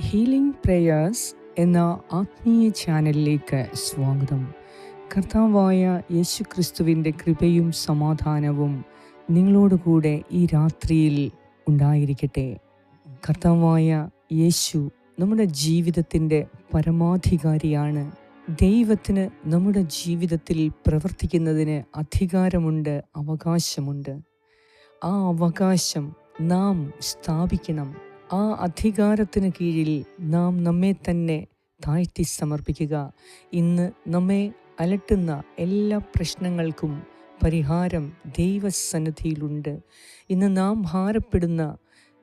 Healing prayers എന്ന ആത്മീയ ചാനലിലേക്ക് സ്വാഗതം. കർത്താവായ യേശു ക്രിസ്തുവിന്റെ കൃപയും സമാധാനവും നിങ്ങളോടുകൂടെ ഈ രാത്രിയിൽ ഉണ്ടായിരിക്കട്ടെ. കർത്താവായ യേശു നമ്മുടെ ജീവിതത്തിന്റെ പരമാധികാരിയാണ്. ദൈവത്തിന് നമ്മുടെ ജീവിതത്തിൽ പ്രവർത്തിക്കുന്നതിന് അധികാരമുണ്ട് അവകാശമുണ്ട്. ആ അവകാശം നാം സ്ഥാപിക്കണം. ആ അധികാരത്തിന് കീഴിൽ നാം നമ്മെ തന്നെ താഴ്ത്തി സമർപ്പിക്കുക. ഇന്ന് നമ്മെ അലട്ടുന്ന എല്ലാ പ്രശ്നങ്ങൾക്കും പരിഹാരം ദൈവസന്നിധിയിലുണ്ട്. ഇന്ന് നാം ഭാരപ്പെടുന്ന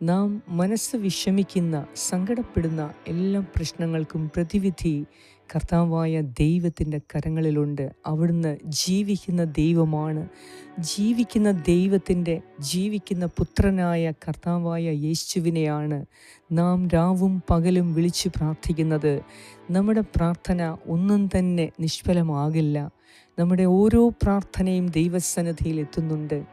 നാം മനസ്സ് വിഷമിക്കുന്ന സങ്കടപ്പെടുന്ന എല്ലാ പ്രശ്നങ്ങൾക്കും പ്രതിവിധി കർത്താവായ ദൈവത്തിന്റെ കരങ്ങളിലുണ്ട്. അവിടുന്ന് ജീവിക്കുന്ന ദൈവമാണ്. ജീവിക്കുന്ന ദൈവത്തിന്റെ ജീവിക്കുന്ന പുത്രനായ കർത്താവായ യേശുവിനെയാണ് നാം രാവും പകലും വിളിച്ചു പ്രാർത്ഥിക്കുന്നത്. നമ്മുടെ പ്രാർത്ഥന ഒന്നും തന്നെ നിഷ്ഫലമാകില്ല. നമ്മുടെ ഓരോ പ്രാർത്ഥനയും ദൈവസന്നിധിയിൽ എത്തുന്നുണ്ട്.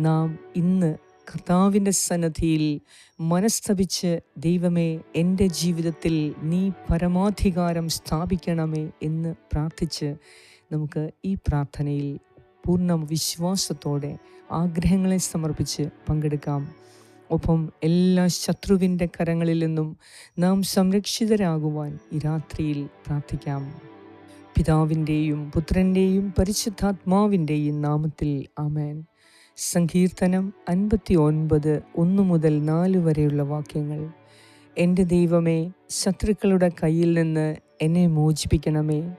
നാം ഇന്ന് കർത്താവിന്റെ സന്നദ്ധിയിൽ മനസ്തപിച്ച് ദൈവമേ എന്റെ ജീവിതത്തിൽ നീ പരമാധികാരം സ്ഥാപിക്കണമേ എന്ന് പ്രാർത്ഥിച്ച് നമുക്ക് ഈ പ്രാർത്ഥനയിൽ പൂർണ വിശ്വാസത്തോടെ ആഗ്രഹങ്ങളെ സമർപ്പിച്ച് പങ്കെടുക്കാം. ഒപ്പം എല്ലാ ശത്രുവിന്റെ കരങ്ങളിൽ നിന്നും നാം സംരക്ഷിതരാകുവാൻ ഈ രാത്രിയിൽ പ്രാർത്ഥിക്കാം. പിതാവിന്റെയും പുത്രന്റെയും പരിശുദ്ധാത്മാവിന്റെയും നാമത്തിൽ ആമേൻ. സങ്കീർത്തനം അൻപത്തി ഒൻപത് ഒന്ന് മുതൽ നാല് വരെയുള്ള വാക്യങ്ങൾ. എന്റെ ദൈവമേ ശത്രുക്കളുടെ കയ്യിൽ നിന്ന് എന്നെ മോചിപ്പിക്കണമേ.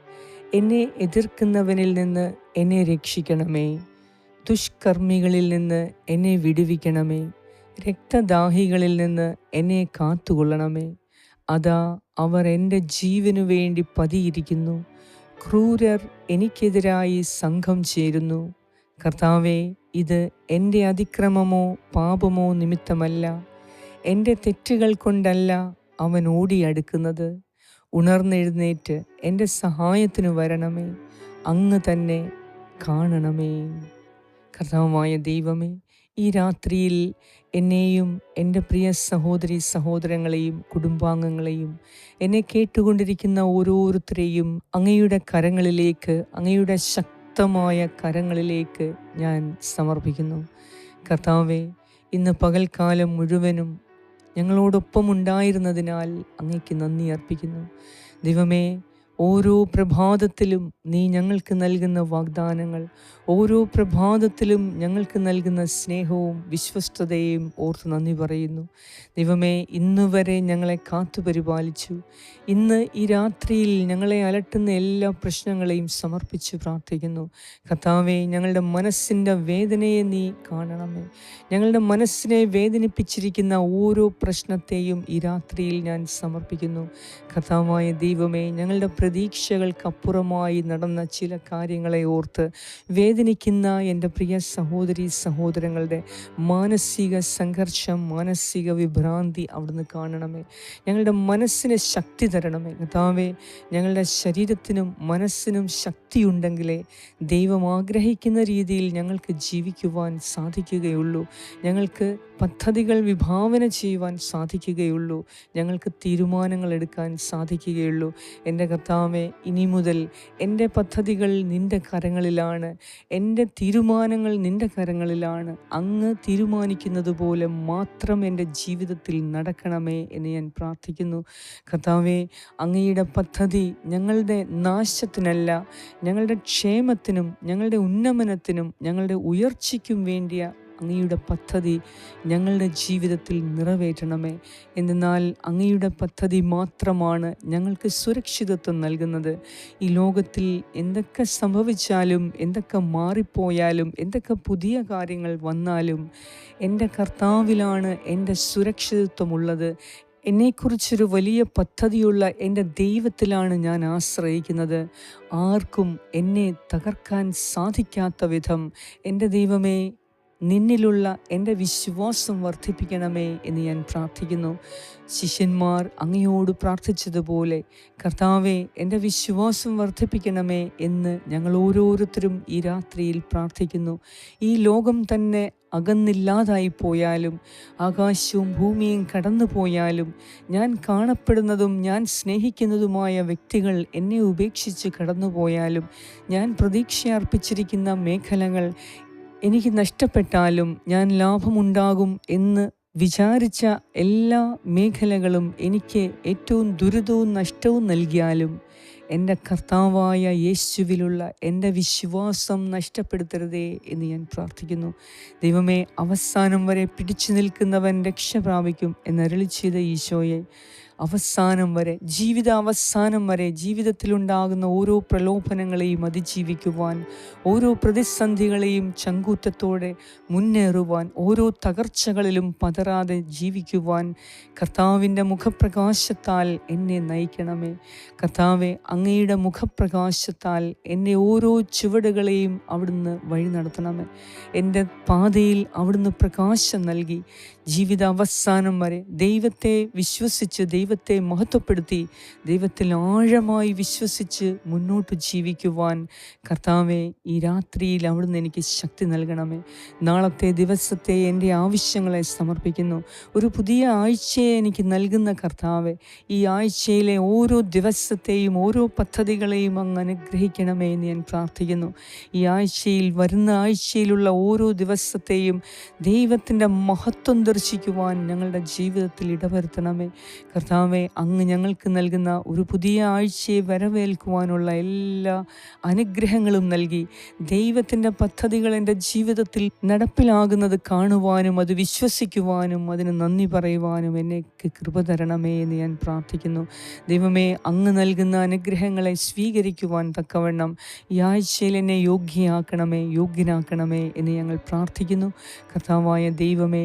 എന്നെ എതിർക്കുന്നവനിൽ നിന്ന് എന്നെ രക്ഷിക്കണമേ. ദുഷ്കർമ്മികളിൽ നിന്ന് എന്നെ വിടുവിക്കണമേ. രക്തദാഹികളിൽ നിന്ന് എന്നെ കാത്തുകൊള്ളണമേ. അതാ അവർ എന്റെ ജീവനു വേണ്ടി പതിയിരിക്കുന്നു. ക്രൂരർ എനിക്കെതിരായി സംഘം ചേരുന്നു. കർത്താവെ ഇത് എന്റെ അതിക്രമമോ പാപമോ നിമിത്തമല്ല. എന്റെ തെറ്റുകൾ കൊണ്ടല്ല അവൻ ഓടിയടുക്കുന്നത് ഉണർന്നെഴുന്നേറ്റ് എന്റെ സഹായത്തിനു വരണമേ. അങ്ങ് തന്നെ കാണണമേ. കർത്താവുമായ ദൈവമേ ഈ രാത്രിയിൽ എന്നെയും എന്റെ പ്രിയ സഹോദരി സഹോദരങ്ങളെയും കുടുംബാംഗങ്ങളെയും എന്നെ കേട്ടുകൊണ്ടിരിക്കുന്ന ഓരോരുത്തരെയും അങ്ങയുടെ കരങ്ങളിലേക്ക് അങ്ങയുടെ ശക്തമായ കരങ്ങളിലേക്ക് ഞാൻ സമർപ്പിക്കുന്നു. കർത്താവെ ഇന്ന് പകൽക്കാലം മുഴുവനും ഞങ്ങളോടൊപ്പം ഉണ്ടായിരുന്നതിനാൽ അങ്ങയ്ക്ക് നന്ദി അർപ്പിക്കുന്നു. ദൈവമേ ഓരോ പ്രഭാതത്തിലും നീ ഞങ്ങൾക്ക് നൽകുന്ന വാഗ്ദാനങ്ങൾ ഓരോ പ്രഭാതത്തിലും ഞങ്ങൾക്ക് നൽകുന്ന സ്നേഹവും വിശ്വസ്തതയും ഓർത്ത് നന്ദി പറയുന്നു. ദൈവമേ ഇന്ന് വരെ ഞങ്ങളെ കാത്തു പരിപാലിച്ചു. ഇന്ന് ഈ രാത്രിയിൽ ഞങ്ങളെ അലട്ടുന്ന എല്ലാ പ്രശ്നങ്ങളെയും സമർപ്പിച്ച് പ്രാർത്ഥിക്കുന്നു. കർത്താവെ ഞങ്ങളുടെ മനസ്സിന്റെ വേദനയെ നീ കാണണമേ. ഞങ്ങളുടെ മനസ്സിനെ വേദനിപ്പിച്ചിരിക്കുന്ന ഓരോ പ്രശ്നത്തെയും ഈ രാത്രിയിൽ ഞാൻ സമർപ്പിക്കുന്നു. കഥാവായ ദൈവമേ ഞങ്ങളുടെ പ്രതീക്ഷകൾക്കപ്പുറമായി നടന്ന ചില കാര്യങ്ങളെ ഓർത്ത് വേദനിക്കുന്ന എന്റെ പ്രിയ സഹോദരി സഹോദരങ്ങളുടെ മാനസിക സംഘർഷം മാനസിക വിഭ്രാന്തി അവിടുന്ന് കാണണമേ. ഞങ്ങളുടെ മനസ്സിന് ശക്തി തരണമേ. കഥാവേ ഞങ്ങളുടെ ശരീരത്തിനും മനസ്സിനും ശക്തിയുണ്ടെങ്കിലേ ദൈവം ആഗ്രഹിക്കുന്ന രീതിയിൽ ഞങ്ങൾക്ക് ജീവിക്കുവാൻ സാധിക്കുകയുള്ളൂ. ഞങ്ങൾക്ക് പദ്ധതികൾ വിഭാവന ചെയ്യുവാൻ സാധിക്കുകയുള്ളൂ. ഞങ്ങൾക്ക് തീരുമാനങ്ങൾ എടുക്കാൻ സാധിക്കുകയുള്ളൂ. എന്റെ കർത്താവെ ഇനി മുതൽ എന്റെ പദ്ധതികൾ നിന്റെ കരങ്ങളിലാണ്. എന്റെ തീരുമാനങ്ങൾ നിന്റെ കരങ്ങളിലാണ്. അങ്ങ് തീരുമാനിക്കുന്നത് പോലെ മാത്രം എന്റെ ജീവിതത്തിൽ നടക്കണമേ എന്ന് ഞാൻ പ്രാർത്ഥിക്കുന്നു. കർത്താവെ അങ്ങയുടെ പദ്ധതി ഞങ്ങളുടെ നാശത്തിനല്ല ഞങ്ങളുടെ ക്ഷേമത്തിനും ഞങ്ങളുടെ ഉന്നമനത്തിനും ഞങ്ങളുടെ ഉയർച്ചയ്ക്കും വേണ്ടിയ അങ്ങയുടെ പദ്ധതി ഞങ്ങളുടെ ജീവിതത്തിൽ നിറവേറ്റണമേ. എന്നാൽ അങ്ങയുടെ പദ്ധതി മാത്രമാണ് ഞങ്ങൾക്ക് സുരക്ഷിതത്വം നൽകുന്നത്. ഈ ലോകത്തിൽ എന്തൊക്കെ സംഭവിച്ചാലും എന്തൊക്കെ മാറിപ്പോയാലും എന്തൊക്കെ പുതിയ കാര്യങ്ങൾ വന്നാലും എന്റെ കർത്താവിലാണ് എന്റെ സുരക്ഷിതത്വമുള്ളത്. എന്നെക്കുറിച്ചൊരു വലിയ പദ്ധതിയുള്ള എന്റെ ദൈവത്തിലാണ് ഞാൻ ആശ്രയിക്കുന്നത്. ആർക്കും എന്നെ തകർക്കാൻ സാധിക്കാത്ത വിധം എന്റെ ദൈവമേ നിന്നിലുള്ള എന്റെ വിശ്വാസം വർദ്ധിപ്പിക്കണമേ എന്ന് ഞാൻ പ്രാർത്ഥിക്കുന്നു. ശിഷ്യന്മാർ അങ്ങയോട് പ്രാർത്ഥിച്ചതുപോലെ കർത്താവെ എന്റെ വിശ്വാസം വർദ്ധിപ്പിക്കണമേ എന്ന് ഞങ്ങൾ ഓരോരുത്തരും ഈ രാത്രിയിൽ പ്രാർത്ഥിക്കുന്നു. ഈ ലോകം തന്നെ അകന്നില്ലാതായി പോയാലും ആകാശവും ഭൂമിയും കടന്നു പോയാലും ഞാൻ കാണപ്പെടുന്നതും ഞാൻ സ്നേഹിക്കുന്നതുമായ വ്യക്തികൾ എന്നെ ഉപേക്ഷിച്ച് കടന്നുപോയാലും ഞാൻ പ്രതീക്ഷയർപ്പിച്ചിരിക്കുന്ന മേഖലകൾ എനിക്ക് നഷ്ടപ്പെട്ടാലും ഞാൻ ലാഭമുണ്ടാകും എന്ന് വിചാരിച്ച എല്ലാ മേഖലകളും എനിക്ക് ഏറ്റവും ദുരിതവും നഷ്ടവും നൽകിയാലും എന്റെ കർത്താവായ യേശുവിലുള്ള എന്റെ വിശ്വാസം നഷ്ടപ്പെടുത്തരുതേ എന്ന് ഞാൻ പ്രാർത്ഥിക്കുന്നു. ദൈവമേ അവസാനം വരെ പിടിച്ചു നിൽക്കുന്നവൻ രക്ഷ പ്രാപിക്കും എന്നരളി ഈശോയെ അവസാനം വരെ ജീവിത അവസാനം വരെ ജീവിതത്തിലുണ്ടാകുന്ന ഓരോ പ്രലോഭനങ്ങളെയും അതിജീവിക്കുവാൻ ഓരോ പ്രതിസന്ധികളെയും ചങ്കൂറ്റത്തോടെ മുന്നേറുവാൻ ഓരോ തകർച്ചകളിലും പതറാതെ ജീവിക്കുവാൻ കർത്താവിന്റെ മുഖപ്രകാശത്താൽ എന്നെ നയിക്കണമേ. കർത്താവെ അങ്ങയുടെ മുഖപ്രകാശത്താൽ എന്നെ ഓരോ ചുവടുകളെയും അവിടുന്ന് വഴി നടത്തണമേ. എന്റെ പാതയിൽ അവിടുന്ന് പ്രകാശം നൽകി ജീവിത അവസാനം വരെ ദൈവത്തെ വിശ്വസിച്ച് ദൈവത്തെ മഹത്വപ്പെടുത്തി ദൈവത്തിൽ ആഴമായി വിശ്വസിച്ച് മുന്നോട്ട് ജീവിക്കുവാൻ കർത്താവെ ഈ രാത്രിയിൽ അവിടുന്ന് എനിക്ക് ശക്തി നൽകണമേ. നാളത്തെ ദിവസത്തെ എന്റെ ആവശ്യങ്ങളെ സമർപ്പിക്കുന്നു. ഒരു പുതിയ ആഴ്ചയെ എനിക്ക് നൽകുന്ന കർത്താവെ ഈ ആഴ്ചയിലെ ഓരോ ദിവസത്തെയും ഓരോ പദ്ധതികളെയും അങ്ങ് അനുഗ്രഹിക്കണമേ എന്ന് ഞാൻ പ്രാർത്ഥിക്കുന്നു. ഈ ആഴ്ചയിൽ വരുന്ന ആഴ്ചയിലുള്ള ഓരോ ദിവസത്തെയും ദൈവത്തിന്റെ മഹത്വം ദർശിക്കുവാൻ ഞങ്ങളുടെ ജീവിതത്തിൽ ഇടവരുത്തണമേ. കർത്താവെ അങ്ങ് ഞങ്ങൾക്ക് നൽകുന്ന ഒരു പുതിയ ആഴ്ചയെ വരവേൽക്കുവാനുള്ള എല്ലാ അനുഗ്രഹങ്ങളും നൽകി. ദൈവത്തിന്റെ പദ്ധതികൾ എന്റെ ജീവിതത്തിൽ നടപ്പിലാകുന്നത് കാണുവാനും അത് വിശ്വസിക്കുവാനും അതിന് നന്ദി പറയുവാനും എന്നെ കൃപ തരണമേ എന്ന് ഞാൻ പ്രാർത്ഥിക്കുന്നു. ദൈവമേ അങ്ങ് നൽകുന്ന അനുഗ്രഹങ്ങളെ സ്വീകരിക്കുവാൻ തക്കവണ്ണം ഈ ആഴ്ചയിൽ എന്നെ യോഗ്യയാക്കണമേ യോഗ്യനാക്കണമേ എന്ന് ഞങ്ങൾ പ്രാർത്ഥിക്കുന്നു. കർത്താവായ ദൈവമേ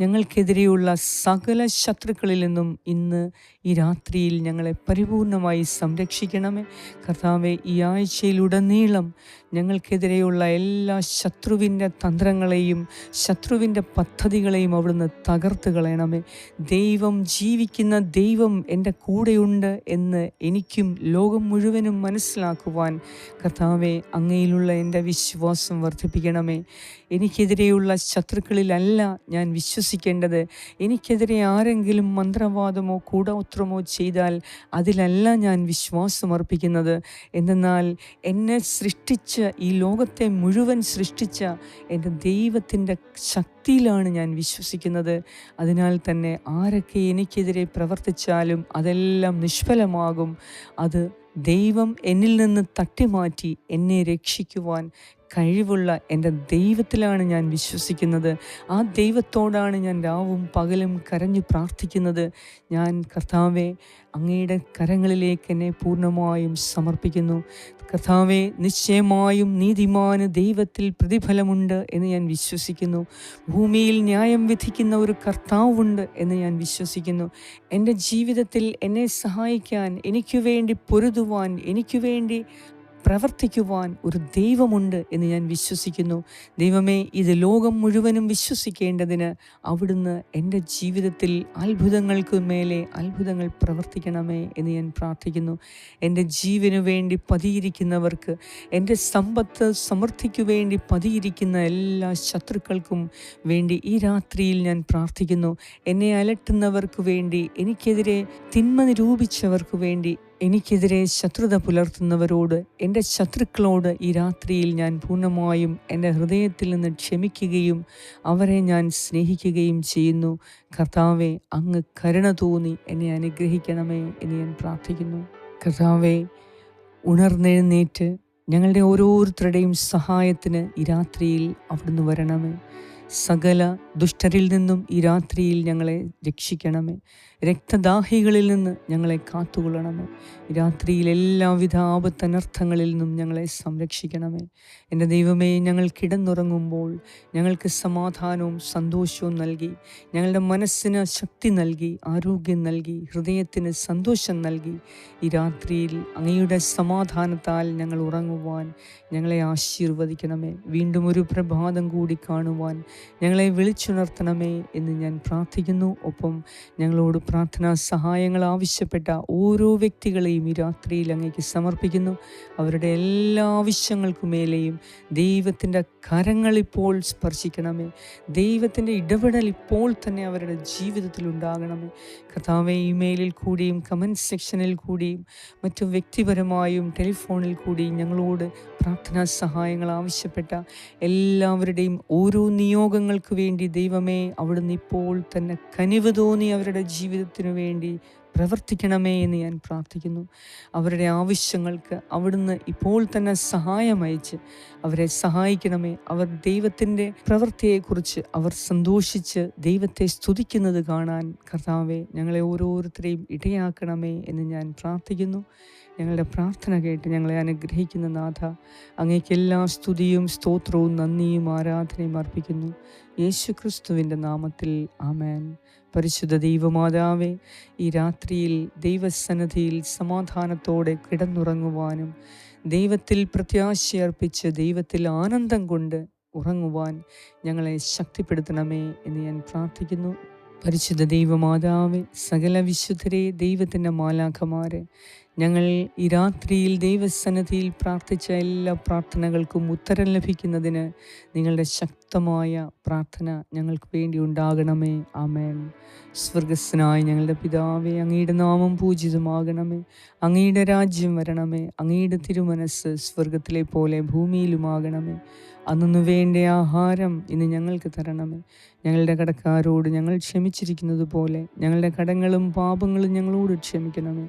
ഞങ്ങൾക്കെതിരെയുള്ള സകല ശത്രുക്കളിൽ നിന്നും ഇന്ന് ഈ രാത്രിയിൽ ഞങ്ങളെ പരിപൂർണമായി സംരക്ഷിക്കണമേ. കർത്താവെ ഈ ആഴ്ചയിലുടനീളം ഞങ്ങൾക്കെതിരെയുള്ള എല്ലാ ശത്രുവിന്റെ തന്ത്രങ്ങളെയും ശത്രുവിന്റെ പദ്ധതികളെയും അവിടുന്ന് തകർത്ത് കളയണമേ. ദൈവം ജീവിക്കുന്ന ദൈവം എന്റെ കൂടെയുണ്ട് എന്ന് എനിക്കും ലോകം മുഴുവനും മനസ്സിലാക്കുവാൻ കർത്താവെ അങ്ങയിലുള്ള എന്റെ വിശ്വാസം വർദ്ധിപ്പിക്കണമേ. എനിക്കെതിരെയുള്ള ശത്രുക്കളിലല്ല ഞാൻ വിശ്വസിക്കേണ്ടത്. എനിക്കെതിരെ ആരെങ്കിലും മന്ത്രവാദമോ കൂടോത്രമോ ചെയ്താൽ അതിലല്ല ഞാൻ വിശ്വാസമർപ്പിക്കുന്നത്. എന്നാൽ എന്നെ സൃഷ്ടിച്ച ഈ ലോകത്തെ മുഴുവൻ സൃഷ്ടിച്ച എന്റെ ദൈവത്തിന്റെ ശക്തിയിലാണ് ഞാൻ വിശ്വസിക്കുന്നത്. അതിനാൽ തന്നെ ആരൊക്കെ എനിക്കെതിരെ പ്രവർത്തിച്ചാലും അതെല്ലാം നിഷ്ഫലമാകും. അത് ദൈവം എന്നിൽ നിന്ന് തട്ടിമാറ്റി എന്നെ രക്ഷിക്കുവാൻ കഴിവുള്ള എന്റെ ദൈവത്തിലാണ് ഞാൻ വിശ്വസിക്കുന്നത്. ആ ദൈവത്തോടാണ് ഞാൻ രാവും പകലും കരഞ്ഞു പ്രാർത്ഥിക്കുന്നത്. ഞാൻ കർത്താവെ അങ്ങയുടെ കരങ്ങളിലേക്ക് എന്നെ പൂർണമായും സമർപ്പിക്കുന്നു. കർത്താവെ നിശ്ചയമായും നീതിമാന് ദൈവത്തിൽ പ്രതിഫലമുണ്ട് എന്ന് ഞാൻ വിശ്വസിക്കുന്നു. ഭൂമിയിൽ ന്യായം വിധിക്കുന്ന ഒരു കർത്താവുണ്ട് എന്ന് ഞാൻ വിശ്വസിക്കുന്നു. എന്റെ ജീവിതത്തിൽ എന്നെ സഹായിക്കാൻ എനിക്ക് വേണ്ടി പൊരുതുവാൻ എനിക്ക് വേണ്ടി പ്രവർത്തിക്കുവാൻ ഒരു ദൈവമുണ്ട് എന്ന് ഞാൻ വിശ്വസിക്കുന്നു. ദൈവമേ ഇത് ലോകം മുഴുവനും വിശ്വസിക്കേണ്ടതിന് അവിടുന്ന് എന്റെ ജീവിതത്തിൽ അത്ഭുതങ്ങൾക്ക് മേലെ അത്ഭുതങ്ങൾ പ്രവർത്തിക്കണമേ എന്ന് ഞാൻ പ്രാർത്ഥിക്കുന്നു. എന്റെ ജീവനു വേണ്ടി പതിയിരിക്കുന്നവർക്ക് എന്റെ സമ്പത്ത് സമൃദ്ധിക്കു വേണ്ടി പതിയിരിക്കുന്ന എല്ലാ ശത്രുക്കൾക്കും വേണ്ടി ഈ രാത്രിയിൽ ഞാൻ പ്രാർത്ഥിക്കുന്നു. എന്നെ അലട്ടുന്നവർക്ക് വേണ്ടി എനിക്കെതിരെ തിന്മ നിരൂപിച്ചവർക്ക് വേണ്ടി എനിക്കെതിരെ ശത്രുത പുലർത്തുന്നവരോട് എന്റെ ശത്രുക്കളോട് ഈ രാത്രിയിൽ ഞാൻ പൂർണമായും എന്റെ ഹൃദയത്തിൽ നിന്ന് ക്ഷമിക്കുകയും അവരെ ഞാൻ സ്നേഹിക്കുകയും ചെയ്യുന്നു. കർത്താവെ അങ്ങ് കരുണ തോന്നി എന്നെ അനുഗ്രഹിക്കണമേ എന്ന് ഞാൻ പ്രാർത്ഥിക്കുന്നു. കർത്താവെ ഉണർന്നെഴുന്നേറ്റ് ഞങ്ങളുടെ ഓരോരുത്തരുടെയും സഹായത്തിന് ഈ രാത്രിയിൽ അവിടുന്ന് വരണമേ. സകല ദുഷ്ടരിൽ നിന്നും ഈ രാത്രിയിൽ ഞങ്ങളെ രക്ഷിക്കണമേ. രക്തദാഹികളിൽ നിന്ന് ഞങ്ങളെ കാത്തുകൊള്ളണമേ. രാത്രിയിൽ എല്ലാവിധ ആപത്തനർത്ഥങ്ങളിൽ നിന്നും ഞങ്ങളെ സംരക്ഷിക്കണമേ. എന്റെ ദൈവമേ ഞങ്ങൾ കിടന്നുറങ്ങുമ്പോൾ ഞങ്ങൾക്ക് സമാധാനവും സന്തോഷവും നൽകി. ഞങ്ങളുടെ മനസ്സിന് ശക്തി നൽകി ആരോഗ്യം നൽകി ഹൃദയത്തിന് സന്തോഷം നൽകി. ഈ രാത്രിയിൽ അങ്ങയുടെ സമാധാനത്താൽ ഞങ്ങൾ ഉറങ്ങുവാൻ ഞങ്ങളെ ആശീർവദിക്കണമേ. വീണ്ടും ഒരു പ്രഭാതം കൂടി കാണുവാൻ ഞങ്ങളെ വിളിച്ചുണർത്തണമേ എന്ന് ഞാൻ പ്രാർത്ഥിക്കുന്നു. ഒപ്പം ഞങ്ങളോട് പ്രാർത്ഥനാ സഹായങ്ങൾ ആവശ്യപ്പെട്ട ഓരോ വ്യക്തികളെയും ഈ രാത്രിയിൽ അങ്ങേക്ക് സമർപ്പിക്കുന്നു. അവരുടെ എല്ലാ ആവശ്യങ്ങൾക്കും മേലെയും ദൈവത്തിന്റെ കരങ്ങൾ ഇപ്പോൾ സ്പർശിക്കണമേ. ദൈവത്തിന്റെ ഇടപെടൽ ഇപ്പോൾ തന്നെ അവരുടെ ജീവിതത്തിൽ ഉണ്ടാകണമേ. കഥാവെ ഇമെയിലിൽ കൂടിയും കമന്റ് സെക്ഷനിൽ കൂടിയും മറ്റു വ്യക്തിപരമായും ടെലിഫോണിൽ കൂടിയും ഞങ്ങളോട് പ്രാർത്ഥനാ സഹായങ്ങൾ ആവശ്യപ്പെട്ട എല്ലാവരുടെയും ഓരോ നിയോഗങ്ങൾക്ക് വേണ്ടി ദൈവമേ അവിടുന്ന് ഇപ്പോൾ തന്നെ കനിവ് തോന്നി അവരുടെ ജീവിതത്തിനു വേണ്ടി. പ്രവർത്തിക്കണമേ എന്ന് ഞാൻ പ്രാർത്ഥിക്കുന്നു. അവരുടെ ആവശ്യങ്ങൾക്ക് അവിടുന്ന് ഇപ്പോൾ തന്നെ സഹായം അയച്ച് അവരെ സഹായിക്കണമേ. അവർ ദൈവത്തിന്റെ പ്രവൃത്തിയെക്കുറിച്ച് അവർ സന്തോഷിച്ച് ദൈവത്തെ സ്തുതിക്കുന്നത് കാണാൻ കർത്താവെ ഞങ്ങളെ ഓരോരുത്തരെയും ഇടയാക്കണമേ എന്ന് ഞാൻ പ്രാർത്ഥിക്കുന്നു. ഞങ്ങളുടെ പ്രാർത്ഥന കേട്ട് ഞങ്ങളെ അനുഗ്രഹിക്കുന്ന നാഥ അങ്ങേക്ക് സ്തുതിയും സ്തോത്രവും നന്ദിയും ആരാധനയും അർപ്പിക്കുന്നു. യേശു ക്രിസ്തുവിന്റെ നാമത്തിൽ ആമേൻ. പരിശുദ്ധ ദൈവമാതാവേ ഈ രാത്രിയിൽ ദൈവസന്നധിയിൽ സമാധാനത്തോടെ കിടന്നുറങ്ങുവാനും ദൈവത്തിൽ പ്രത്യാശയർപ്പിച്ച് ദൈവത്തിൽ ആനന്ദം കൊണ്ട് ഉറങ്ങുവാൻ ഞങ്ങളെ ശക്തിപ്പെടുത്തണമേ എന്ന് ഞാൻ പ്രാർത്ഥിക്കുന്നു. പരിശുദ്ധ ദൈവമാതാവേ സകല വിശുദ്ധരെ ദൈവത്തിന്റെ മാലാഖമാരെ ഞങ്ങൾ ഈ രാത്രിയിൽ ദൈവസന്നദ്ധിയിൽ പ്രാർത്ഥിച്ച എല്ലാ പ്രാർത്ഥനകൾക്കും ഉത്തരം ലഭിക്കുന്നതിന് നിങ്ങളുടെ ശക്തമായ പ്രാർത്ഥന ഞങ്ങൾക്ക് വേണ്ടി ഉണ്ടാകണമേ. ആമേൻ. സ്വർഗസ്സനായ ഞങ്ങളുടെ പിതാവെ അങ്ങയുടെ നാമം പൂജിതമാകണമേ. അങ്ങയുടെ രാജ്യം വരണമേ. അങ്ങയുടെ തിരുമനസ് സ്വർഗത്തിലെ പോലെ ഭൂമിയിലുമാകണമേ. അന്നു വേണ്ട ആഹാരം ഇന്ന് ഞങ്ങൾക്ക് തരണമേ. ഞങ്ങളുടെ കടക്കാരോട് ഞങ്ങൾ ക്ഷമിച്ചിരിക്കുന്നത് പോലെ ഞങ്ങളുടെ കടങ്ങളും പാപങ്ങളും ഞങ്ങളോട് ക്ഷമിക്കണമേ.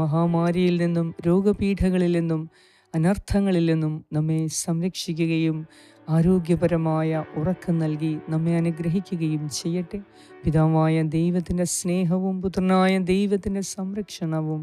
മഹാമാരിയിൽ നിന്നും രോഗപീഠകളിൽ നിന്നും അനർത്ഥങ്ങളിൽ നിന്നും നമ്മെ സംരക്ഷിക്കുകയും ആരോഗ്യപരമായ ഉറക്കം നൽകി നമ്മെ അനുഗ്രഹിക്കുകയും ചെയ്യട്ടെ. പിതാവായ ദൈവത്തിന്റെ സ്നേഹവും പുത്രനായ ദൈവത്തിന്റെ സംരക്ഷണവും